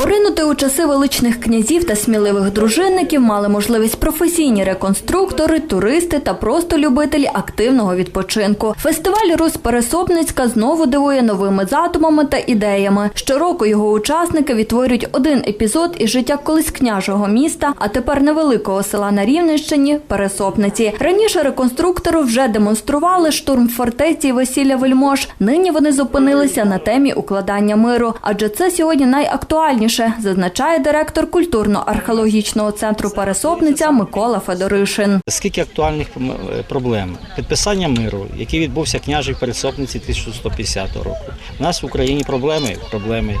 Поринути у часи величних князів та сміливих дружинників мали можливість професійні реконструктори, туристи та просто любителі активного відпочинку. Фестиваль Рус Пересопницька знову дивує новими задумами та ідеями. Щороку його учасники відтворюють один епізод із життя колись княжого міста, а тепер невеликого села на Рівненщині Пересопниці. Раніше реконструктори вже демонстрували штурм фортеці і весілля вельмож. Нині вони зупинилися на темі укладання миру, адже це сьогодні найактуальніше, зазначає директор культурно-археологічного центру Пересопниця Микола Федоришин. Скільки актуальних е, проблем? Підписання миру, який відбувся княжій пересопниці 1150 року. У нас в Україні проблеми. проблеми.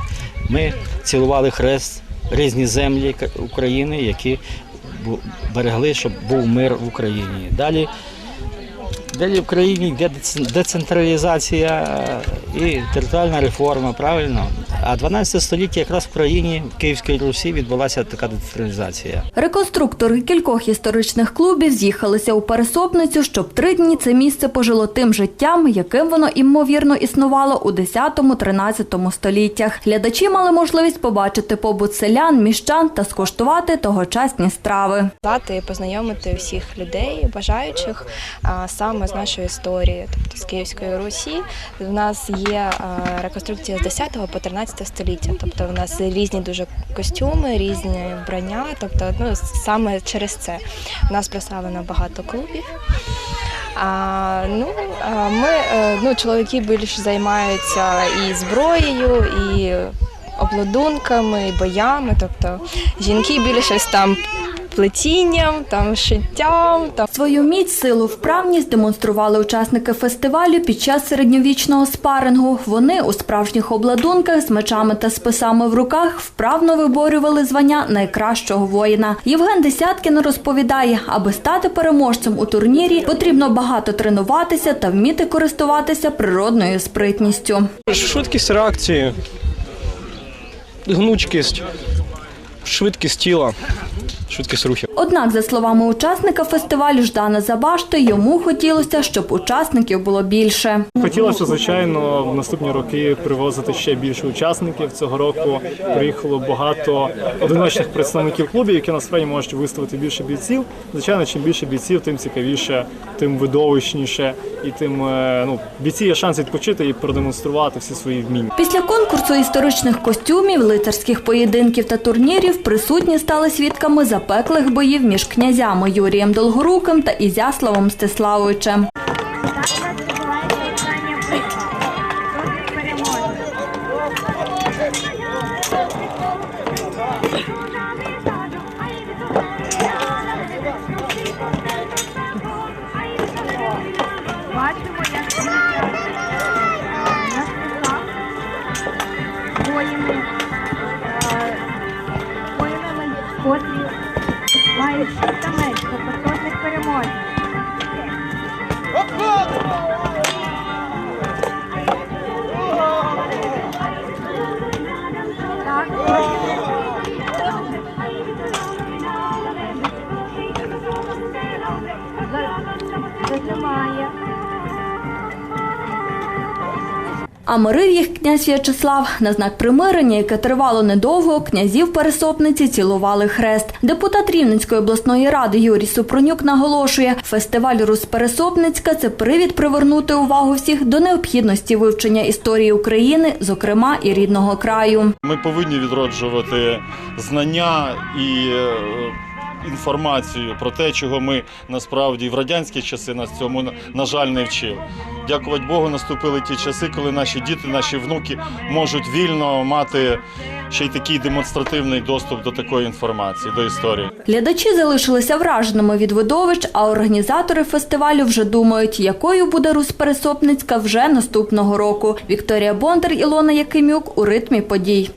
Ми цілували хрест різні землі України, які берегли, щоб був мир в Україні. Далі, далі в країні йде децентралізація і територіальна реформа, правильно? А 12 століття якраз в країні, в Київській Русі, відбулася така децентралізація. Реконструктори кількох історичних клубів з'їхалися у Пересопницю, щоб три дні це місце пожило тим життям, яким воно імовірно існувало у 10-13 століттях. Глядачі мали можливість побачити побут селян, міщан та скуштувати тогочасні страви. Дати і познайомити всіх людей, бажаючих саме з нашої історії, тобто з Київської Русі. У нас є реконструкція з 10 по 13 століття. Тобто в нас різні дуже костюми, різні вбрання. Тобто, ну саме через це в нас представлено багато клубів. А, ну, ми, е, ну, чоловіки більш займаються і зброєю, і обладунками, і боями. Тобто жінки більше там плетінням, там шиттям, там Свою міць, силу, вправність демонстрували учасники фестивалю під час середньовічного спарингу. Вони у справжніх обладунках з мечами та списами в руках вправно виборювали звання найкращого воїна. Євген Десяткін розповідає, аби стати переможцем у турнірі, потрібно багато тренуватися та вміти користуватися природною спритністю. Швидкість реакції, гнучкість, швидкість тіла, швидкість рухів. Однак, за словами учасника фестивалю Ждана Забашти, йому хотілося, щоб учасників було більше. Хотілося, звичайно, в наступні роки привозити ще більше учасників. Цього року приїхало багато одиночних представників клубів, які насправді можуть виставити більше бійців. Звичайно, чим більше бійців, тим цікавіше, тим видовищніше, і тим е, ну бійці є шанс відпочити і продемонструвати всі свої вміння. Після конкурсу історичних костюмів, лицарських поєдинків та турнірів присутні стали свідками запеклих боїв між князями Юрієм Долгоруким та Ізяславом Мстиславовичем. Бачимо, мають та меч, запасочних переможців. Так. Зажимає. А мирив їх князь В'ячеслав на знак примирення, яке тривало недовго, князів пересопниці цілували хрест. Депутат Рівненської обласної ради Юрій Супронюк наголошує, фестиваль Рус Пересопницька це привід привернути увагу всіх до необхідності вивчення історії України, зокрема і рідного краю. Ми повинні відроджувати знання і е, інформацію про те, чого ми насправді в радянські часи нас цьому на жаль не вчили. Дякувати Богу, наступили ті часи, коли наші діти, наші внуки можуть вільно мати ще й такий демонстративний доступ до такої інформації, до історії. Глядачі залишилися враженими від видовищ, а організатори фестивалю вже думають, якою буде Русь Пересопницька вже наступного року. Вікторія Бондар, Ілона Якимюк у ритмі подій.